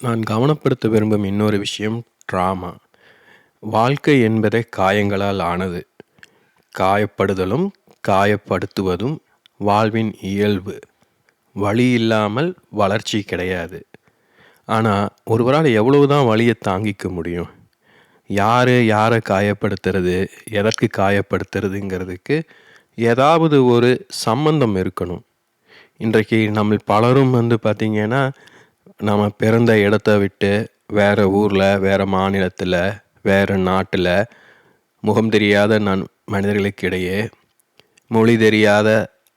நான் கவனப்படுத்த விரும்பும் இன்னொரு விஷயம் ட்ராமா வாழ்க்கை என்பதே காயங்களால் ஆனது. காயப்படுதலும் காயப்படுத்துவதும் வாழ்வின் இயல்பு. வழி இல்லாமல் வளர்ச்சி கிடையாது. ஆனால் ஒருவரால் எவ்வளவு தான் வழியை தாங்கிக்க முடியும்? யார் யாரை காயப்படுத்துறது எதற்கு காயப்படுத்துறதுங்கிறதுக்கு ஏதாவது ஒரு சம்பந்தம் இருக்கணும். இன்றைக்கு நம்ம பலரும் வந்து பார்த்திங்கன்னா நம்ம பிறந்த இடத்த விட்டு வேறு ஊரில் வேறு மாநிலத்தில் வேறு நாட்டில் முகம் தெரியாத நான் மனிதர்களுக்கிடையே மொழி தெரியாத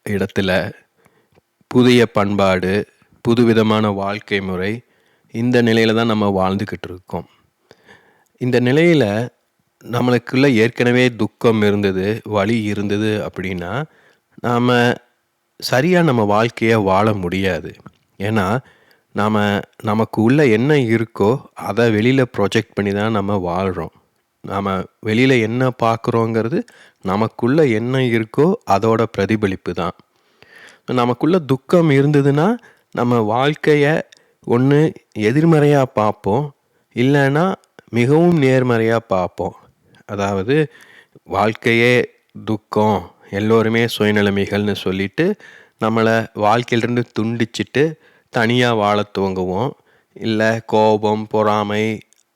இடத்துல புதிய பண்பாடு புதுவிதமான வாழ்க்கை முறை இந்த நிலையில் தான் நம்ம வாழ்ந்துக்கிட்டு இருக்கோம். இந்த நிலையில் நம்மளுக்குள்ள ஏற்கனவே துக்கம் இருந்தது வழி இருந்தது அப்படின்னா நாம் சரியாக நம்ம வாழ்க்கையை வாழ முடியாது. ஏன்னா நாம் நமக்கு உள்ள என்ன இருக்கோ அதை வெளியில் ப்ரொஜெக்ட் பண்ணி தான் நம்ம வாழ்கிறோம் நாம் வெளியில் என்ன பார்க்குறோங்கிறது நமக்குள்ள என்ன இருக்கோ அதோட பிரதிபலிப்பு தான் நமக்குள்ள துக்கம் இருந்ததுன்னா நம்ம வாழ்க்கையை ஒன்று எதிர்மறையாக பார்ப்போம். இல்லைன்னா மிகவும் நேர்மறையாக பார்ப்போம். அதாவது வாழ்க்கையே துக்கம் எல்லோருமே சுயநிலைமைகள்னு சொல்லிட்டு நம்மளை வாழ்க்கையிலிருந்து துண்டிச்சிட்டு தனியாக வாழ துவங்குவோம். இல்லை கோபம் பொறாமை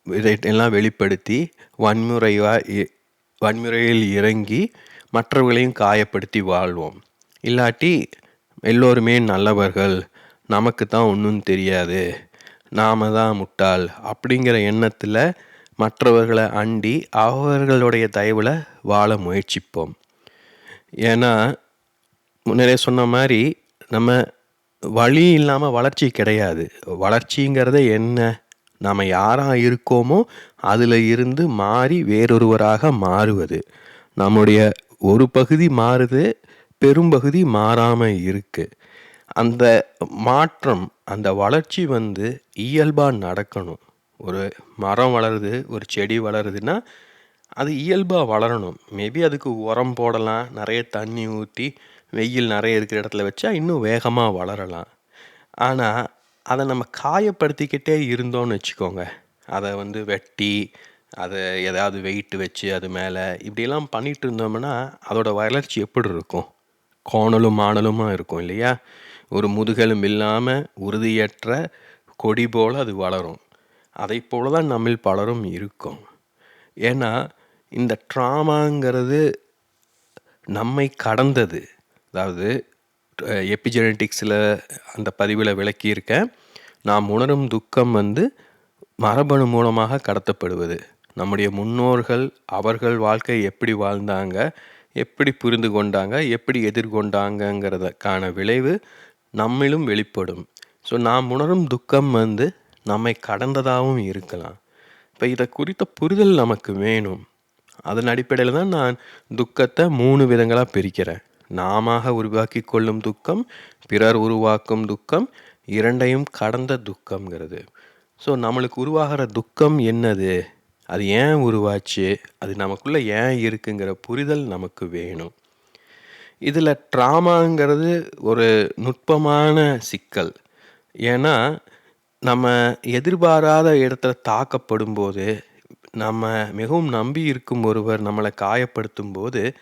இதையெல்லாம் வெளிப்படுத்தி வன்முறையாக வன்முறையில் இறங்கி மற்றவர்களையும் காயப்படுத்தி வாழ்வோம். இல்லாட்டி எல்லோருமே நல்லவர்கள் நமக்கு தான் ஒன்றும் தெரியாது நாம தான் முட்டாள் அப்படிங்கிற எண்ணத்தில் மற்றவர்களை அண்டி அவர்களுடைய தயவில் வாழ முயற்சிப்போம். ஏன்னா முன்னரே சொன்ன மாதிரி நம்ம வழி இல்லாமல் வளர்ச்சி கிடையாது. வளர்ச்சிங்கிறத என்ன நாம் யாராக இருக்கோமோ அதில் இருந்து மாறி வேறொருவராக மாறுவது. நம்முடைய ஒரு பகுதி மாறுது பெரும்பகுதி மாறாமல் இருக்குது அந்த மாற்றம் அந்த வளர்ச்சி வந்து இயல்பாக நடக்கணும். ஒரு மரம் வளருது ஒரு செடி வளருதுன்னா அது இயல்பாக வளரணும். மேபி அதுக்கு உரம் போடலாம் நிறைய தண்ணி ஊற்றி வெயில் நிறைய இருக்கிற இடத்துல வச்சா இன்னும் வேகமாக வளரலாம். ஆனால் அதை நம்ம காயப்படுத்திக்கிட்டே இருந்தோம்னு வச்சுக்கோங்க. அதை வந்து வெட்டி அதை ஏதாவது வெயிட் வச்சு அது மேலே இப்படியெல்லாம் பண்ணிகிட்டு இருந்தோம்னா அதோட வளர்ச்சி எப்படி இருக்கும்? கோணலும் மாணலுமாக இருக்கும் இல்லையா? ஒரு முதுகெலும் இல்லாமல் உறுதியற்ற கொடி போல் அது வளரும். அதை போல தான் நம்மில் பலரும் இருக்கும். ஏன்னா இந்த ட்ராமாங்கிறது நம்மை கடந்தது. அதாவது எபிஜெனட்டிக்ஸில் அந்த பதிவில் விளக்கியிருக்கேன் நாம் உணரும் துக்கம் வந்து மரபணு மூலமாக கடத்தப்படுவது. நம்முடைய முன்னோர்கள் அவர்கள் வாழ்க்கை எப்படி வாழ்ந்தாங்க எப்படி புரிந்து கொண்டாங்க எப்படி எதிர்கொண்டாங்கங்கிறதுக்கான விளைவு நம்மிலும் வெளிப்படும். ஸோ நாம் உணரும் துக்கம் வந்து நம்மை கடந்ததாகவும் இருக்கலாம். இப்போ இதை குறித்த புரிதல் நமக்கு வேணும். அதன் அடிப்படையில் தான் நான் துக்கத்தை மூணு விதங்களாக பிரிக்கிறேன். நாம உருவாக்கி கொள்ளும் துக்கம் பிறர் உருவாக்கும் துக்கம் இரண்டையும் கடந்த துக்கம்ங்கிறது. ஸோ நம்மளுக்கு உருவாகிற துக்கம் என்னது? அது ஏன் உருவாச்சு? அது நமக்குள்ளே ஏன் இருக்குங்கிற புரிதல் நமக்கு வேணும். இதில் ட்ராமாங்கிறது ஒரு நுட்பமான சிக்கல். ஏன்னா நம்ம எதிர்பாராத இடத்துல தாக்கப்படும் போது நம்ம மிகவும் நம்பி இருக்கும் ஒருவர் நம்மளை காயப்படுத்தும் போது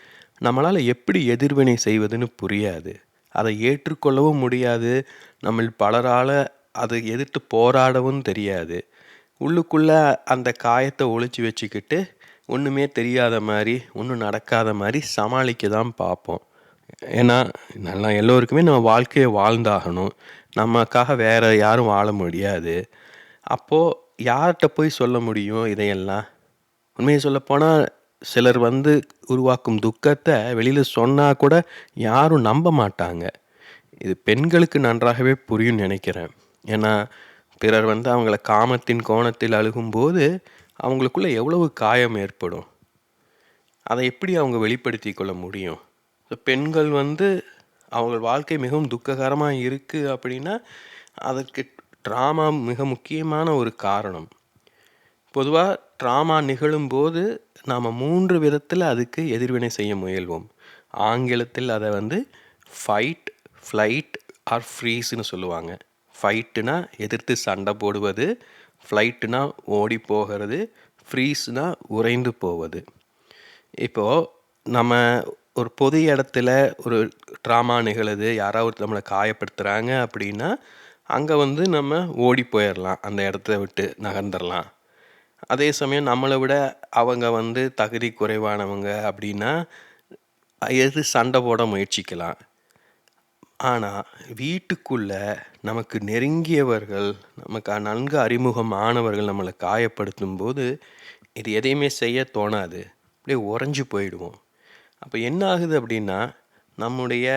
நம்மளால் எப்படி எதிர்வினை செய்வதுன்னு புரியாது. அதை ஏற்றுக்கொள்ளவும் முடியாது. நம்ம பலரால் அதை எதிர்த்து போராடவும் தெரியாது. உள்ளுக்குள்ளே அந்த காயத்தை ஒழிச்சு வச்சுக்கிட்டு ஒன்றுமே தெரியாத மாதிரி ஒன்றும் நடக்காத மாதிரி சமாளிக்க தான் பார்ப்போம். ஏன்னா நல்லா எல்லோருக்குமே நம்ம வாழ்க்கையை வாழ்ந்தாகணும். நமக்காக வேறு யாரும் வாழ முடியாது. அப்போது யார்கிட்ட போய் சொல்ல முடியும் இதையெல்லாம்? உண்மையை சொல்லப்போனால் சிலர் வந்து உருவாக்கும் துக்கத்தை வெளியில் சொன்னால் கூட யாரும் நம்ப மாட்டாங்க. இது பெண்களுக்கு நன்றாகவே புரியும் நினைக்கிறேன். ஏன்னா பிறர் வந்து அவங்கள காமத்தின் கோணத்தில் அழுகும்போது அவங்களுக்குள்ள எவ்வளவு காயம் ஏற்படும். அதை எப்படி அவங்க வெளிப்படுத்தி கொள்ள முடியும்? பெண்கள் வந்து அவங்க வாழ்க்கை மிகவும் துக்ககரமாக இருக்குது அப்படின்னா அதற்கு ட்ராமா மிக முக்கியமான ஒரு காரணம். பொதுவாக ட்ராமா நிகழும்போது நாம் மூன்று விதத்தில் அதுக்கு எதிர்வினை செய்ய முயல்வோம். ஆங்கிலத்தில் அதை வந்து ஃபைட் ஃப்ளைட் ஆர் ஃப்ரீஸ்னு சொல்லுவாங்க. ஃபைட்டுனா எதிர்த்து சண்டை போடுவது ஃப்ளைட்டுனா ஓடி போகிறது ஃப்ரீஸ்னா உறைந்து போவது. இப்போது நம்ம ஒரு பொது இடத்துல ஒரு ட்ராமா நிகழுது யாராவது நம்மளை காயப்படுத்துகிறாங்க அப்படின்னா அங்கே வந்து நம்ம ஓடி போயிடலாம் அந்த இடத்த விட்டு நகர்ந்துடலாம் அதே சமயம் நம்மளை விட அவங்க வந்து தகுதி குறைவானவங்க அப்படின்னா எது சண்டை போட முயற்சிக்கலாம். ஆனால் வீட்டுக்குள்ளே நமக்கு நெருங்கியவர்கள் நமக்கு நன்கு அறிமுகமானவர்கள் நம்மளை காயப்படுத்தும் போது இது எதையுமே செய்ய தோணாது. அப்படியே உறைஞ்சி போயிடுவோம். அப்போ என்ன ஆகுது அப்படின்னா நம்முடைய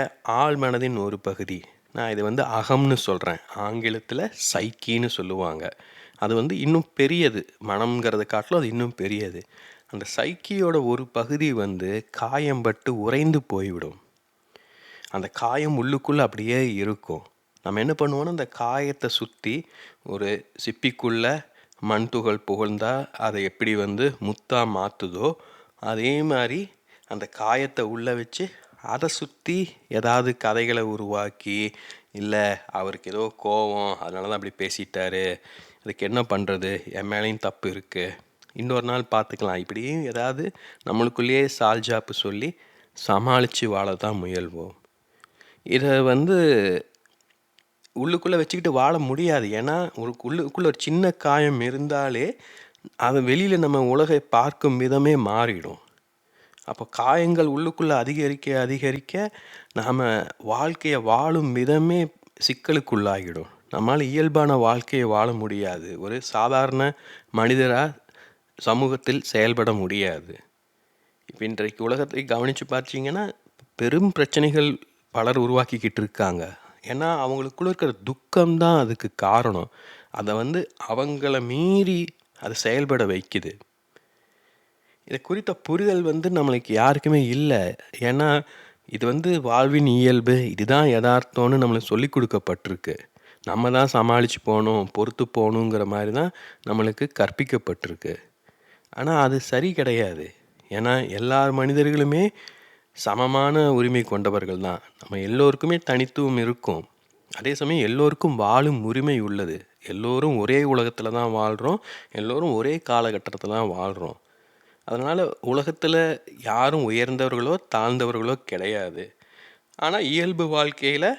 ஆள் மனதின் ஒரு பகுதி நான் இதை வந்து அகம்னு சொல்கிறேன் ஆங்கிலத்தில் சைக்கின்னு சொல்லுவாங்க. அது வந்து இன்னும் பெரியது. மனம்ங்கிறத காட்டிலும் அது இன்னும் பெரியது. அந்த சைக்கியோட ஒரு பகுதி வந்து காயம்பட்டு உறைந்து போய்விடும். அந்த காயம் உள்ளுக்குள்ளே அப்படியே இருக்கும். நம்ம என்ன பண்ணுவோன்னா அந்த காயத்தை சுற்றி ஒரு சிப்பிக்குள்ளே மண் துகள் புகழ்ந்தால் அதை எப்படி வந்து முத்தாக மாற்றுதோ அதே மாதிரி அந்த காயத்தை உள்ளே வச்சு அதை சுற்றி ஏதாவது கதைகளை உருவாக்கி இல்லை அவருக்கு ஏதோ கோவம் அதனால தான் அப்படி பேசிட்டாரு அதுக்கு என்ன பண்ணுறது என் மேலேயும் தப்பு இருக்குது இன்னொரு நாள் பார்த்துக்கலாம் இப்படியும் ஏதாவது நம்மளுக்குள்ளேயே சால்ஜாப்பு சொல்லி சமாளித்து வாழ தான் முயல்வோம். இதை வந்து உள்ளுக்குள்ளே வச்சுக்கிட்டு வாழ முடியாது. ஏன்னா ஒரு உள்ளுக்குள்ளே ஒரு சின்ன காயம் இருந்தாலே அதை வெளியில் நம்ம உலகை பார்க்கும் விதமே மாறிடும். அப்போ காயங்கள் உள்ளுக்குள்ளே அதிகரிக்க அதிகரிக்க நாம் வாழ்க்கையை வாழும் விதமே சிக்கலுக்குள்ளாகிடும். நம்மால் இயல்பான வாழ்க்கையை வாழ முடியாது. ஒரு சாதாரண மனிதராக சமூகத்தில் செயல்பட முடியாது. இப்போ இன்றைக்கு உலகத்தை கவனித்து பார்த்தீங்கன்னா பெரும் பிரச்சனைகள் பலர் உருவாக்கிக்கிட்டு இருக்காங்க. ஏன்னா அவங்களுக்குள்ள இருக்கிற துக்கம்தான் அதுக்கு காரணம். அதை வந்து அவங்கள மீறி அதை செயல்பட வைக்குது. இதை குறித்த புரிதல் வந்து நம்மளுக்கு யாருக்குமே இல்லை. ஏன்னா இது வந்து வாழ்வின் இயல்பு. இதுதான் யதார்த்தம்னு நம்மளுக்கு சொல்லி கொடுக்கப்பட்டிருக்கு. நம்ம தான் சமாளித்து போகணும் பொறுத்து போகணுங்கிற மாதிரி தான் நம்மளுக்கு கற்பிக்கப்பட்டிருக்கு. ஆனால் அது சரி கிடையாது. ஏன்னா எல்லா மனிதர்களுமே சமமான உரிமை கொண்டவர்கள் தான். நம்ம எல்லோருக்குமே தனித்துவம் இருக்கும். அதே சமயம் எல்லோருக்கும் வாழும் உரிமை உள்ளது. எல்லோரும் ஒரே உலகத்தில் தான் வாழ்கிறோம் எல்லோரும் ஒரே காலகட்டத்தில் தான் வாழ்கிறோம் அதனால் உலகத்தில் யாரும் உயர்ந்தவர்களோ தாழ்ந்தவர்களோ கிடையாது. ஆனால் இயல்பு வாழ்க்கையில்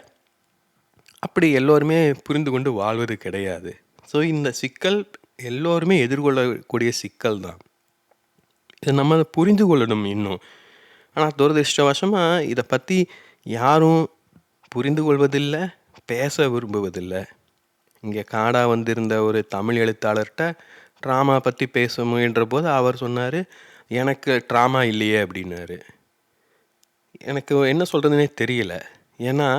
அப்படி எல்லோருமே புரிந்து கொண்டு வாழ்வது கிடையாது. ஸோ இந்த சிக்கல் எல்லோருமே எதிர்கொள்ளக்கூடிய சிக்கல் தான். இதை நம்ம புரிந்து கொள்ளணும் இன்னும். ஆனால் துரதிருஷ்டவசமாக இதை பற்றி யாரும் புரிந்து கொள்வதில்லை பேச விரும்புவதில்லை. இங்கே காடா வந்திருந்த ஒரு தமிழ் எழுத்தாளர்கிட்ட ட்ராமா பற்றி பேச முயன்ற போது அவர் சொன்னார் எனக்கு ட்ராமா இல்லையே அப்படின்னாரு. எனக்கு என்ன சொல்கிறதுனே தெரியல. ஏன்னா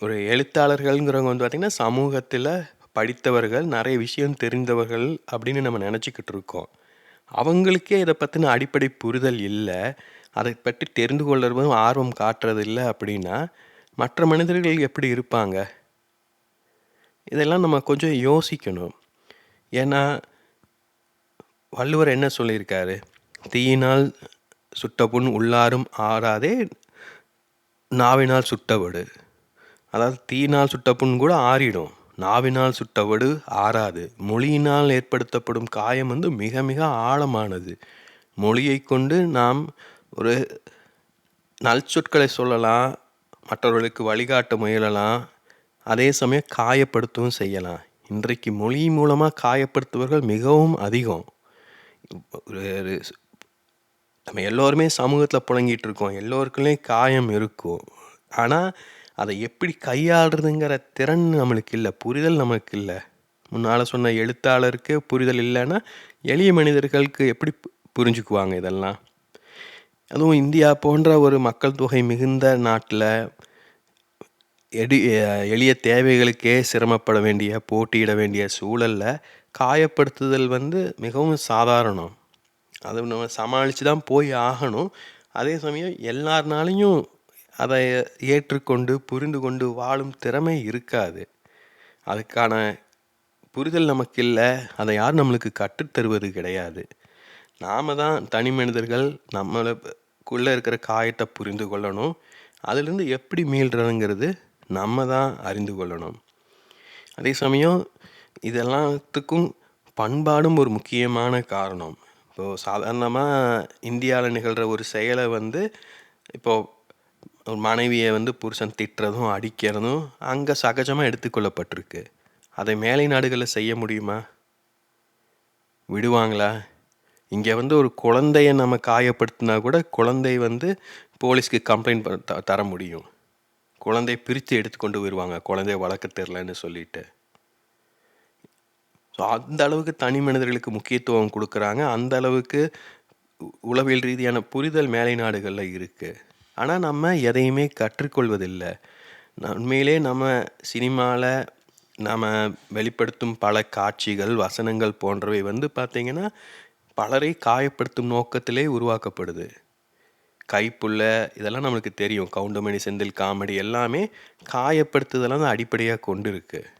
ஒரு எழுத்தாளர்கள்ங்கிறவங்க வந்து பார்த்திங்கன்னா சமூகத்தில் படித்தவர்கள் நிறைய விஷயம் தெரிந்தவர்கள் அப்படின்னு நம்ம நினச்சிக்கிட்டு இருக்கோம். அவங்களுக்கே இதை பற்றின அடிப்படை புரிதல் இல்லை. அதை பற்றி தெரிந்து கொள்ளுறதும் ஆர்வம் காட்டுறது இல்லை அப்படின்னா மற்ற மனிதர்கள் எப்படி இருப்பாங்க? இதெல்லாம் நம்ம கொஞ்சம் யோசிக்கணும். ஏன்னா வள்ளுவர் என்ன சொல்லியிருக்காரு? தீயினால் சுட்ட புண் உள்ளாரும் ஆறாதே நாவினால் சுட்டவடு அதாவது தீயினால் சுட்டப்புண் கூட ஆறிடும். நாவினால் சுட்டவடு ஆறாது. மொழியினால் ஏற்படுத்தப்படும் காயம் வந்து மிக மிக ஆழமானது. மொழியை கொண்டு நாம் ஒரு நல்சொற்களை சொல்லலாம் மற்றவர்களுக்கு வழிகாட்ட முயலலாம் அதே சமயம் காயப்படுத்தவும் செய்யலாம். இன்றைக்கு மொழி மூலமாக காயப்படுத்துபவர்கள் மிகவும் அதிகம். ஒரு நம்ம எல்லோருமே சமூகத்தில் புழங்கிட்டு இருக்கோம். எல்லோருக்குள்ளேயும் காயம் இருக்கும். ஆனால் அதை எப்படி கையாளுறதுங்கிற திறன் நம்மளுக்கு இல்லை புரிதல் நம்மளுக்கு இல்லை. முன்னால் சொன்ன எழுத்தாளருக்கு புரிதல் இல்லைன்னா எளிய மனிதர்களுக்கு எப்படி புரிஞ்சுக்குவாங்க இதெல்லாம்? அதுவும் இந்தியா போன்ற ஒரு மக்கள் தொகை மிகுந்த நாட்டில் எடி எளிய தேவைகளுக்கே சிரமப்பட வேண்டிய போட்டியிட வேண்டிய சூழலில் காயப்படுத்துதல் வந்து மிகவும் சாதாரணம். அது நம்ம சமாளித்து தான் போய் ஆகணும். அதே சமயம் எல்லாருனாலையும் அதை ஏற்றுக்கொண்டு புரிந்து கொண்டு வாழும் திறமை இருக்காது. அதுக்கான புரிதல் நமக்கு இல்லை அதை யாரும் நம்மளுக்கு கற்றுத்தருவது கிடையாது. நாம் தான் தனி மனிதர்கள் நம்மளுக்குள்ளே இருக்கிற காயத்தை புரிந்து கொள்ளணும். அதுலேருந்து எப்படி மீள்றதுங்கிறது நம்ம தான் அறிந்து கொள்ளணும். அதே சமயம் இதெல்லாத்துக்கும் பண்பாடும் ஒரு முக்கியமான காரணம். இப்போது சாதாரணமாக இந்தியாவில் நிகழ்கிற ஒரு செயலை வந்து, இப்போது ஒரு மனைவியை வந்து புருஷன் திட்டுறதும், அடிக்கிறதும் அங்கே சகஜமாக எடுத்துக்கொள்ளப்பட்டிருக்கு. அதை மேலை நாடுகளில் செய்ய முடியுமா? விடுவாங்களா? இங்கே வந்து ஒரு குழந்தைய நம்ம காயப்படுத்தினா கூட, குழந்தை வந்து போலீஸ்க்கு கம்ப்ளைண்ட் ப த தர முடியும். குழந்தைய பிரித்து எடுத்து கொண்டு குழந்தைய வளர்க்க தெரிலன்னு சொல்லிட்டு. ஸோ அந்த அளவுக்கு தனி மனிதர்களுக்கு முக்கியத்துவம் கொடுக்குறாங்க அந்த அளவுக்கு உளவியல் ரீதியான புரிதல் மேலை நாடுகளில் இருக்குது ஆனால் நம்ம எதையுமே கற்றுக்கொள்வதில்லை உண்மையிலே நம்ம சினிமாவில் நாம் வெளிப்படுத்தும் பல காட்சிகள், வசனங்கள் போன்றவை வந்து பார்த்திங்கன்னா பலரை காயப்படுத்தும் நோக்கத்திலே உருவாக்கப்படுது. கைப்புள்ள இதெல்லாம் நம்மளுக்கு தெரியும். கவுண்டமணி, செந்தில் காமெடி எல்லாமே காயப்படுத்துதெல்லாம் தான் அடிப்படையாக கொண்டு இருக்குது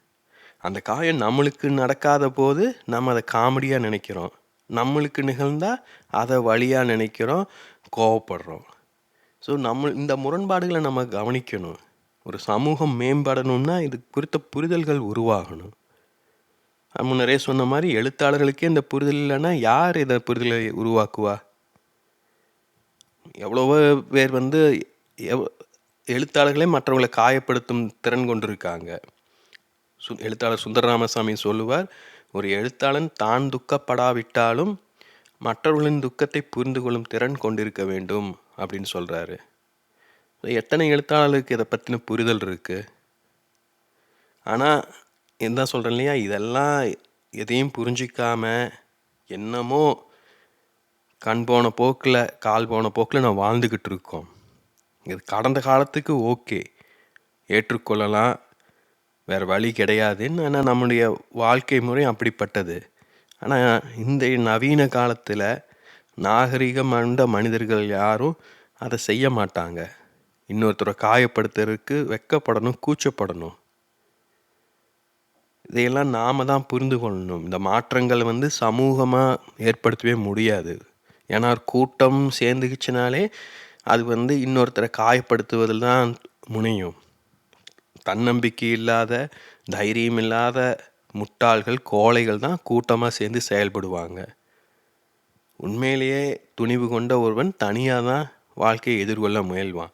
அந்த காயம் நம்மளுக்கு நடக்காத போது நம்ம அதை காமெடியாக நினைக்கிறோம் நம்மளுக்கு நிகழ்ந்தால் அதை வழியாக நினைக்கிறோம் கோவப்படுறோம். ஸோ நம்ம இந்த முரண்பாடுகளை நம்ம கவனிக்கணும். ஒரு சமூகம் மேம்படணும்னா, இது குறித்த புரிதல்கள் உருவாகணும். நான் முன்னரே சொன்ன மாதிரி எழுத்தாளர்களுக்கே இந்த புரிதல் இல்லைன்னா யார் இதை புரிதலை உருவாக்குவா? எவ்வளவோ பேர் வந்து எவ் எழுத்தாளர்களே மற்றவங்கள காயப்படுத்தும் திறன் கொண்டிருக்காங்க. சு எழுத்தாளர் சுந்தர ராமசாமி சொல்லுவார், "ஒரு எழுத்தாளன் தான் துக்கப்படாவிட்டாலும், மற்றவர்களின் துக்கத்தை புரிந்து கொள்ளும் திறன் கொண்டிருக்க வேண்டும்." அப்படின்னு சொல்கிறாரு எத்தனை எழுத்தாளர்களுக்கு இதை பற்றின புரிதல் இருக்குது ஆனால் என்ன சொல்கிறேன் இல்லையா? இதெல்லாம் எதையும் புரிஞ்சிக்காம என்னமோ கண் போன போக்கில் கால் போன போக்கில் நான் வாழ்ந்துக்கிட்டு இருக்கோம். இது கடந்த காலத்துக்கு ஓகே. ஏற்றுக்கொள்ளலாம். வேறு வழி கிடையாதுன்னு. ஆனால் நம்முடைய வாழ்க்கை முறை அப்படிப்பட்டது. ஆனால் இந்த நவீன காலத்தில் நாகரிகம் மனிதர்கள் யாரும் அதை செய்ய மாட்டாங்க. இன்னொருத்தரை காயப்படுத்துறதுக்கு வெட்கப்படணும், கூச்சப்படணும். இதையெல்லாம் நாம் தான் புரிந்து கொள்ளணும். இந்த மாற்றங்கள் வந்து சமூகமாக ஏற்படுத்தவே முடியாது. ஏன்னா, கூட்டம் சேர்ந்துக்கிச்சுனாலே, அது வந்து இன்னொருத்தரை காயப்படுத்துவதில் தான் முனையும். தன்னம்பிக்கை இல்லாத, தைரியம் இல்லாத முட்டாள்கள், கோழைகள் தான் கூட்டமாக சேர்ந்து செயல்படுவாங்க. உண்மையிலேயே துணிவு கொண்ட ஒருவன் தனியாக தான் வாழ்க்கையை எதிர்கொள்ள முயல்வான்.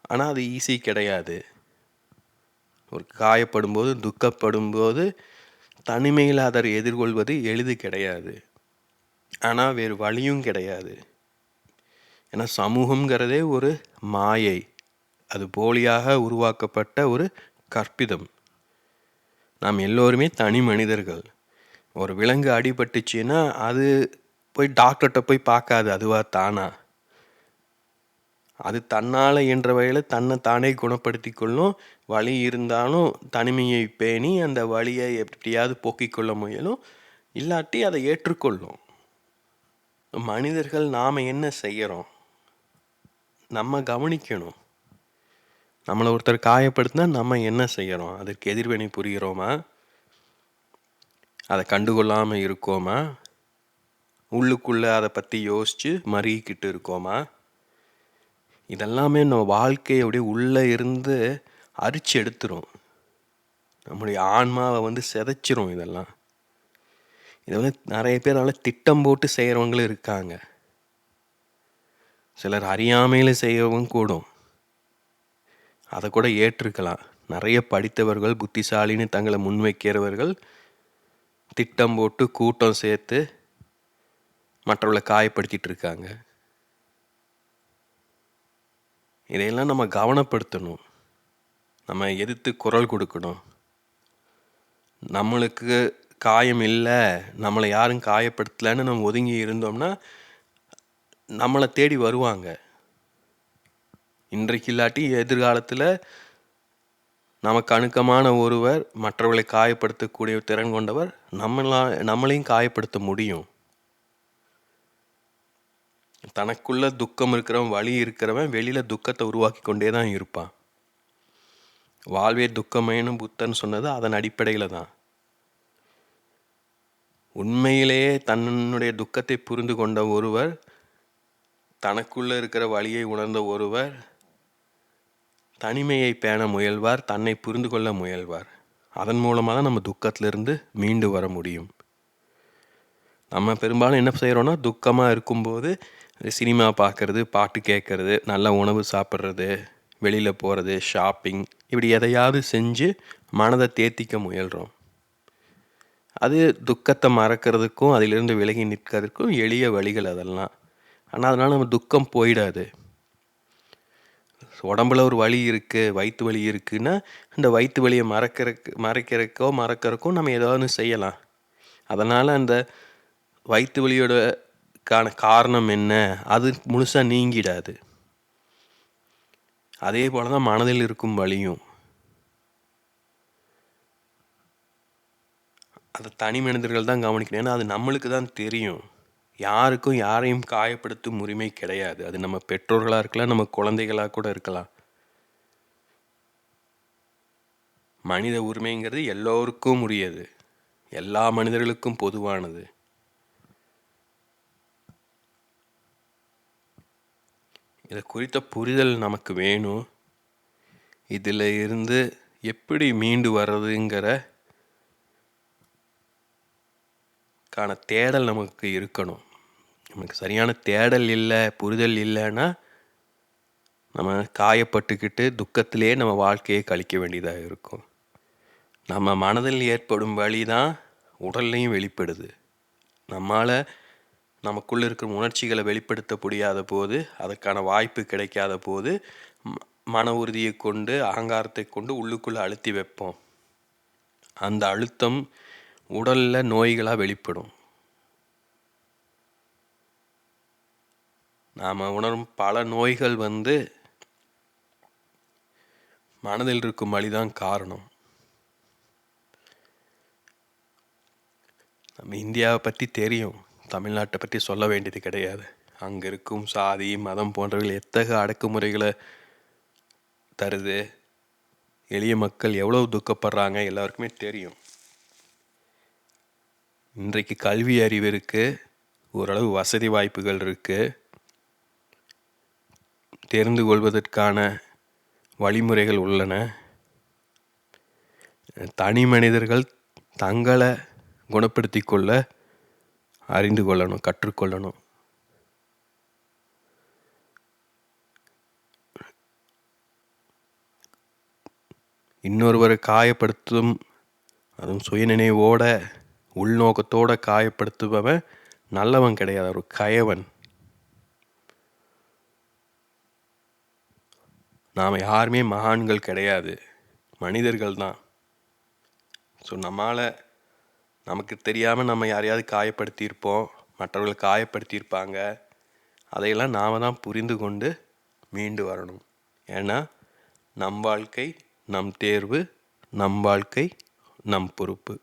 ஆனால் அது ஈஸி கிடையாது. ஒரு காயப்படும்போது, துக்கப்படும்போது, தனிமையில் அதை எதிர்கொள்வது எளிது கிடையாது. ஆனால் வேறு வழியும் கிடையாது. ஏன்னா, சமூகம்ங்கிறதே ஒரு மாயை. அது போலியாக உருவாக்கப்பட்ட ஒரு கற்பிதம். நாம் எல்லோருமே தனி மனிதர்கள். ஒரு விலங்கு அடிபட்டுச்சுன்னா, அது போய் டாக்டர்கிட்ட போய் பார்க்காது அதுவா தானா. அது தன்னால் இயன்ற வகையில் தன்னை தானே குணப்படுத்தி கொள்ளும். வழி இருந்தாலும் தனிமையை பேணி, அந்த வழியை எப்படியாவது போக்கிக் கொள்ள முயலும். இல்லாட்டி அதை ஏற்றுக்கொள்ளும். மனிதர்கள் நாம் என்ன செய்கிறோம் நம்ம கவனிக்கணும். நம்மளை ஒருத்தர் காயப்படுத்தினா நம்ம என்ன செய்கிறோம் அதற்கு எதிர்வினை புரிகிறோமா? அதை கண்டுகொள்ளாமல் இருக்கோமா? உள்ளுக்குள்ளே அதை பற்றி யோசித்து மருகிக்கிட்டு இருக்கோமா? இதெல்லாமே நம்ம வாழ்க்கையோடைய அப்படியே இருந்து அரிச்சு எடுத்துரும். நம்முடைய ஆன்மாவை வந்து செதைச்சிரும் இதெல்லாம். இதை வந்து நெறைய பேரால திட்டம் போட்டு செய்கிறவங்களும் இருக்காங்க. சிலர் அறியாமையில் செய்யவும் கூடும். அதை கூட ஏற்றுக்கலாம். நிறைய படித்தவர்கள், புத்திசாலின்னு தங்களை முன்வைக்கிறவர்கள், திட்டம் போட்டு கூட்டம் சேர்த்து மற்றவர்களை காயப்படுத்திட்டு இருக்காங்க. இதையெல்லாம் நம்ம கவனப்படுத்தணும். நம்ம எதிர்த்து குரல் கொடுக்கணும். நம்மளுக்கு காயம் இல்லை நம்மளை யாரும் காயப்படுத்தலைன்னு நம்ம ஒதுங்கி இருந்தோம்னா, நம்மளை தேடி வருவாங்க. இன்றைக்கு இல்லாட்டி எதிர்காலத்தில் நமக்கு அணுக்கமான ஒருவர், மற்றவர்களை காயப்படுத்தக்கூடிய திறன் கொண்டவர், நம்மளா நம்மளையும் காயப்படுத்த முடியும். தனக்குள்ள துக்கம் இருக்கிறவன், வழி இருக்கிறவன் வெளியில் துக்கத்தை உருவாக்கி கொண்டே தான் இருப்பான். வாழ்வே துக்கமேனும் புத்தன் சொன்னது அதன் அடிப்படையில் தான். உண்மையிலேயே தன்னுடைய துக்கத்தை புரிந்து கொண்ட ஒருவர், தனக்குள்ள இருக்கிற வழியை உணர்ந்த ஒருவர், தனிமையை பேண முயல்வார். தன்னை புரிந்து கொள்ள முயல்வார். அதன் மூலமாக தான் நம்ம துக்கத்திலிருந்து மீண்டு வர முடியும் நம்ம பெரும்பாலும் என்ன செய்கிறோன்னா துக்கமாக இருக்கும்போது சினிமா பார்க்குறது பாட்டு கேட்குறது நல்ல உணவு சாப்பிட்றது வெளியில் போகிறது ஷாப்பிங் இப்படி எதையாவது செஞ்சு மனதை தேத்திக்க முயல்கிறோம் அது துக்கத்தை மறக்கிறதுக்கும் அதிலிருந்து விலகி நிற்கிறதுக்கும் எளிய வழிகள் அதெல்லாம் ஆனால் அதனால் நம்ம துக்கம் போயிடாது உடம்புல ஒரு வலி இருக்குது வயிற்று வலி இருக்குன்னா அந்த வயிற்று வலியை மறக்கிறக்கு மறைக்கிறக்கோ மறக்கிறக்கோ நம்ம ஏதாவது செய்யலாம். அதனால் அந்த வயிற்று வலியோட கான காரணம் என்ன? அது முழுசாக நீங்கிடாது. அதே போல தான் மனதில் இருக்கும் வலியும். அதை தனி மனிதர்கள் தான் கவனிக்கணும். ஏன்னா அது நம்மளுக்கு தான் தெரியும். யாருக்கும் யாரையும் காயப்படுத்தும் உரிமை கிடையாது. அது நம்ம பெற்றோர்களாக இருக்கலாம் நம்ம குழந்தைகளாக கூட இருக்கலாம். மனித உரிமைங்கிறது எல்லோருக்கும் உரியது. எல்லா மனிதர்களுக்கும் பொதுவானது. இதை குறித்த புரிதல் நமக்கு வேணும். இதில் இருந்து எப்படி மீண்டு வர்றதுங்கிற கான தேடல் நமக்கு இருக்கணும். நமக்கு சரியான தேடல் இல்லை புரிதல் இல்லைன்னா நம்ம காயப்பட்டுக்கிட்டு துக்கத்திலே நம்ம வாழ்க்கையை கழிக்க வேண்டியதாக இருக்கும். நம்ம மனதில் ஏற்படும் வழி தான் உடல்லையும் வெளிப்படுது. நம்மால் நமக்குள்ளே இருக்கிற உணர்ச்சிகளை வெளிப்படுத்த முடியாத போது அதுக்கான வாய்ப்பு கிடைக்காத போது மன உறுதியை கொண்டு அகங்காரத்தை கொண்டு உள்ளுக்குள்ளே அழுத்தி வைப்போம். அந்த அழுத்தம் உடலில் நோய்களாக வெளிப்படும். நாம் உணரும் பல நோய்கள் வந்து மனதில் இருக்கும் வழிதான் காரணம். நம்ம இந்தியாவை பற்றி தெரியும். தமிழ்நாட்டை பற்றி சொல்ல வேண்டியது கிடையாது. அங்கே இருக்கும் சாதி மதம் போன்றவர்கள் எத்தகைய அடக்குமுறைகளை தருது? எளிய மக்கள் எவ்வளோ துக்கப்படுறாங்க? எல்லாருக்குமே தெரியும். இன்றைக்கு கல்வி அறிவு இருக்குது ஓரளவு வசதி வாய்ப்புகள் இருக்குது தெரிந்து கொள்வதற்கான வழிமுறைகள் உள்ளன. தனி மனிதர்கள் தங்களை குணப்படுத்தி கொள்ள அறிந்து கொள்ளணும் கற்றுக்கொள்ளணும் இன்னொருவரை காயப்படுத்தும் அதுவும் சுயநினைவோட உள்நோக்கத்தோட காயப்படுத்துபவன் நல்லவன் கிடையாது. ஒரு கயவன். நாம் யாருமே மகான்கள் கிடையாது. மனிதர்கள் தான் ஸோ நம்மளால் நமக்கு தெரியாமல் நம்ம யாரையாவது காயப்படுத்தியிருப்போம். மற்றவர்கள் காயப்படுத்தியிருப்பாங்க. அதையெல்லாம் நாம் தான் புரிந்து கொண்டு மீண்டு வரணும். ஏன்னா நம் வாழ்க்கை நம் தேர்வு நம் வாழ்க்கை நம் பொறுப்பு.